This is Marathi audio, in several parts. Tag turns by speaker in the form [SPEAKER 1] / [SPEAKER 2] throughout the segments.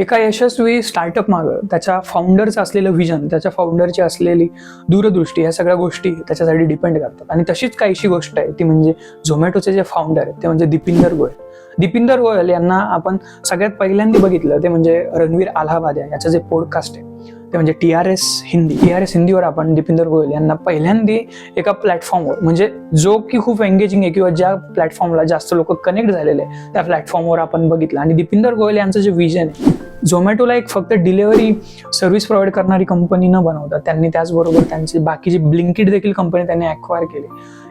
[SPEAKER 1] एका यशस्वी स्टार्टअप मागं त्याच्या फाउंडरचं असलेलं विजन त्याच्या फाउंडरची असलेली दूरदृष्टी ह्या सगळ्या गोष्टी त्याच्यासाठी डिपेंड करतात. आणि तशीच काहीशी गोष्ट आहे ती म्हणजे झोमॅटोचे जे फाउंडर आहेत ते म्हणजे दीपिंदर गोयल. दीपिंदर गोयल यांना आपण सगळ्यात पहिल्यांदा बघितलं ते म्हणजे रणवीर आल्हाबादिया याचं जे पॉडकास्ट आहे ते म्हणजे T R S Hindi. T R S हिंदीवर आपण दीपिंदर गोयल यांना पहिल्यांदा एका प्लॅटफॉर्मवर म्हणजे जो की खूप एंगेजिंग आहे किंवा ज्या प्लॅटफॉर्मला जास्त लोक कनेक्ट झालेले आहे त्या प्लॅटफॉर्मवर आपण बघितलं. आणि दीपिंदर गोयल यांचं जे विजन आहे झोमॅटोला एक फक्त डिलेवरी सर्व्हिस प्रोव्हाइड करणारी कंपनी न बनवता त्यांनी त्याचबरोबर त्यांची बाकीची ब्लिंकिट देखील कंपनी त्यांनी ॲक्वायर केली.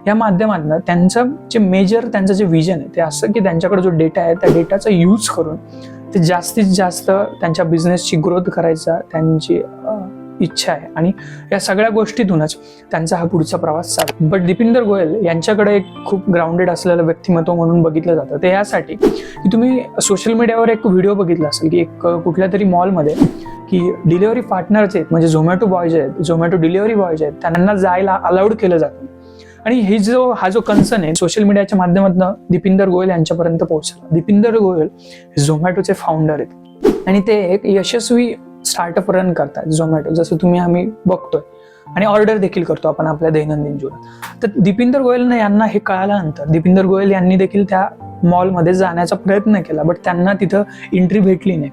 [SPEAKER 1] या माध्यमातून त्यांचं जे मेजर त्यांचं जे विजन आहे ते असं की त्यांच्याकडे जो डेटा आहे त्या डेटाचा यूज करून ते जास्तीत जास्त त्यांच्या बिझनेसची ग्रोथ करायचा त्यांची इच्छा आहे. आणि या सगळ्या गोष्टीतूनच त्यांचा हा पुढचा प्रवास चालू बट दिपिंदर गोयल यांच्याकडे एक खूप ग्राउंडेड असलेलं व्यक्तिमत्व म्हणून बघितलं जातं. ते यासाठी की तुम्ही सोशल मीडियावर एक व्हिडिओ बघितला असेल की एक कुठल्या तरी मॉलमध्ये की डिलिव्हरी पार्टनर्स आहेत म्हणजे झोमॅटो बॉय जे आहेत झोमॅटो डिलिव्हरी बॉय जे आहेत त्यांना जायला अलाउड केलं जातं. आणि हे जो हा जो कन्सर्न आहे सोशल मीडियाच्या माध्यमातून दीपिंदर गोयल यांच्यापर्यंत पोहोचला. दीपिंदर गोयल हे झोमॅटोचे फाउंडर आहेत. आणि ते एक यशस्वी स्टार्टअप रन करतात झोमॅटो जसं तुम्ही आम्ही बघतोय. आणि ऑर्डर देखील करतो आपण आपल्या दैनंदिन जीवनात. तर दीपिंदर गोयल यांना हे कळाल्यानंतर दीपिंदर गोयल यांनी देखील त्या मॉलमध्ये जाण्याचा प्रयत्न केला बट त्यांना तिथं एंट्री भेटली नाही.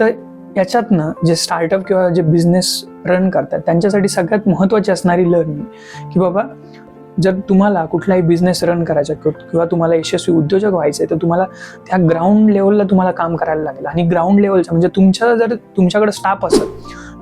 [SPEAKER 1] तर याच्यातनं जे स्टार्टअप किंवा जे बिझनेस रन करतात त्यांच्यासाठी सगळ्यात महत्त्वाची असणारी लर्निंग की बाबा जर तुम्हाला कुठलाही बिझनेस रन करायचा किंवा तुम्हाला यशस्वी उद्योजक व्हायचं आहे तर तुम्हाला त्या ग्राउंड लेवलला तुम्हाला काम करायला लागेल. आणि ग्राउंड लेवलचं म्हणजे तुमच्या जर तुमच्याकडे स्टाफ असेल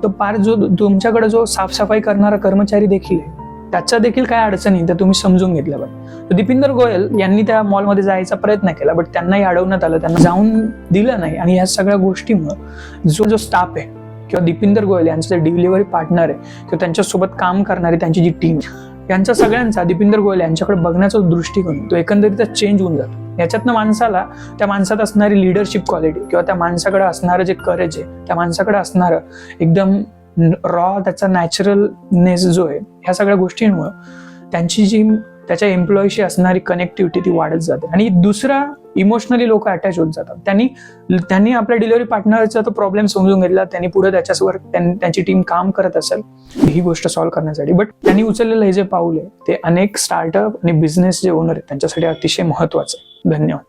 [SPEAKER 1] तर पार जो तुमच्याकडे जो साफसफाई करणारा कर्मचारी देखील आहे त्याच्या देखील काय अडचणी तर तुम्ही समजून घेतल्या पाहिजे तर दीपिंदर गोयल यांनी त्या मॉलमध्ये जायचा प्रयत्न केला बट त्यांनाही अडवण्यात आलं त्यांना जाऊन दिलं नाही. आणि ह्या सगळ्या गोष्टीमुळं जो जो स्टाफ आहे किंवा दीपिंदर गोयल यांचं जे डिलिव्हरी पार्टनर आहे किंवा त्यांच्यासोबत काम करणारी त्यांची जी टीम यांचा सगळ्यांचा दीपिंदर गोयल यांच्याकडे बघण्याचा दृष्टिकोन तो एकंदरीतच चेंज होऊन जातो. याच्यातनं माणसाला त्या माणसात असणारी लिडरशिप क्वालिटी किंवा त्या माणसाकडे असणारं जे करेज आहे त्या माणसाकडे असणारं एकदम रॉ त्याचा नॅचरलनेस जो आहे ह्या सगळ्या गोष्टींमुळं त्यांची जी त्याच्या एम्प्लॉईशी असणारी कनेक्टिव्हिटी ती वाढत जाते. आणि दुसरा इमोशनली लोक अटॅच होत जातात. त्यांनी त्यांनी आपल्या डिलिव्हरी पार्टनरचा तो प्रॉब्लेम समजून घेतला. त्यांनी पुढे त्याच्यावर त्यांची टीम काम करत असेल ही गोष्ट सॉल्व्ह करण्यासाठी. बट त्यांनी उचललेलं हे जे पाऊल आहे ते अनेक स्टार्टअप आणि बिझनेस जे ओनर आहेत त्यांच्यासाठी अतिशय महत्वाचं आहे. धन्यवाद.